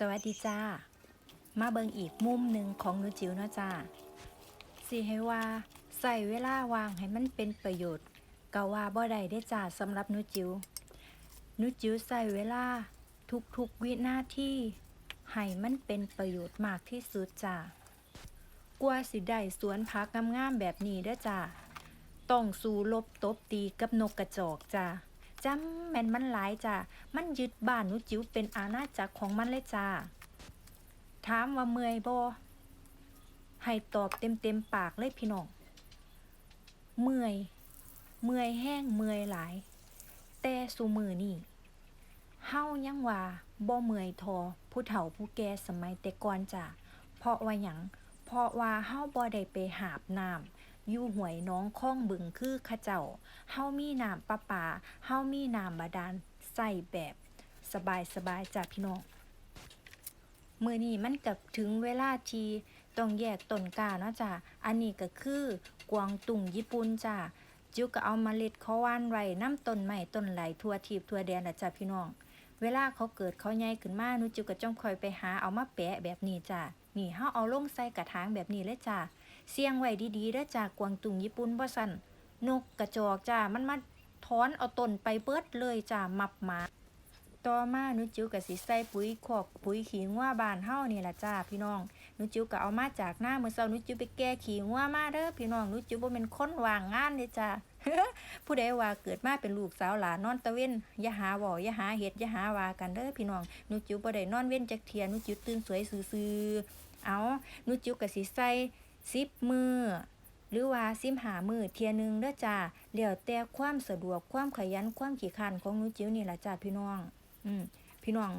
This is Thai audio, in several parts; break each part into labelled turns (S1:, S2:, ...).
S1: สวัสดีจ้า มาเบิงอีกมุมหนึ่งของหนูจิ๋วเนาะจ้าสิให้ว่าใส่เวลาวางให้มันเป็นประโยชน์ก็ว่าบ่ได้ได้จ้าสำหรับหนูจิ๋วหนูจิ๋วใส่เวลาทุกๆวินาทีให้มันเป็นประโยชน์มากที่สุดจ้ากว่าสิได้สวนพักงามๆแบบนี้เด้จ้าต้องสู้ลบตบตีกับนกกระจอกจ้า จำแม่นมันหลายจ้ามันยึดบ้านนูจิ๋วเป็นอาณาจักรของมันเลยจ้า ถามว่าเมื่อยบ่ให้ตอบเต็มเต็มปากเลยพี่น้อง เมื่อย เมื่อยแห้งเมื่อยหลาย แต่สูมือนี่เฮายังว่าบ่เมื่อยทอผู้เฒ่าผู้แก่สมัยแต่ก่อนจ้ะเพราะว่าหยังเพราะว่าเฮาบ่ได้ไปหาบน้ำ อยู่หวยน้องคลองบึงคือขาเจ้าเฮามีน้ำประปาเฮามีน้ำบาดาลใส่แบบสบายสบายจ้ะพี่น้องมือนี้มันกับถึงเวลาทีต้องแยกต้นกาเนาะจ้ะอันนี้ก็คือกวางตุ่งญี่ปุ่นจ้ะจิ๋วก็เอามาเล็ดเขาว่านไว้น้ำต้นใหม่ต้นไหลทั่วทีบทั่วแดนละจ้ะพี่น้อง เวลาเขาเกิดเขาใหญ่ขึ้นมาหนูจิ๋วก็จ้องคอยไปหาเอามาแปะแบบนี้จ้ะนี่เฮาเอาลงใส่กระถางแบบนี้เลยจ้ะ เสียงไว้ดีๆเด้จ้ะกวางตุ่งญี่ปุ่นบ่สั่นนกกระจอกจ้ะมันมาถอนเอาต้นไปเบิดเลยจ้ะมับหมาต่อมาหนูจิ๋วก็สิใส่ปุ๋ยคอกปุ๋ยขี้งัวบานเฮานี่ล่ะจ้าพี่น้องหนูจิ๋วก็เอามาจากหน้าเมื้อเช้าหนูจิ๋วไปแก้ขี้งัวมาเด้อพี่น้องหนูจิ๋วบ่แม่นคนว่างงานเด้จ้าผู้ใดว่าเกิดมาเป็นลูกสาวหลานนอนตะเว้นอย่าหาว้าอย่าหาเฮ็ดอย่าหาว่ากันเด้อพี่น้องหนูจิ๋วบ่ได้นอนเว้นจักเที่ยหนูจิ๋วตื่นสวยซื่อๆเอาหนูจิ๋วก็สิใส่ 10มื้อหรือว่า15มื้อเที่ยนึงเด้อจ้าแล้วแต่ความสะดวกความขยันความขี้คร้านของนูจิ๋วนี่ละจ้าพี่น้อง อืมพี่น้อง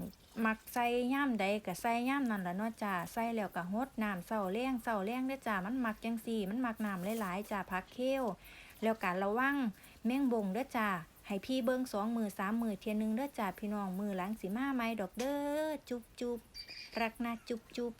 S1: มักใส่ย่ามใดก็ใส่ย่ามนั่นละเนาะจ้าใส่แล้วก็ฮดน้ำเศร้าแรงเศร้าแรงเด้อจ้ามันมักจังซี่ มันมักน้ำหลายๆจ้าผักเคี้ยวแล้วก็ระวังแมงบงเด้อจ้าให้พี่เบิ่งสองมือสามมือเทียนึงเด้อจ้าพี่น้องมือหลังสิมาไหมดอกเด้อจุบจุบรักนะจุบจุบ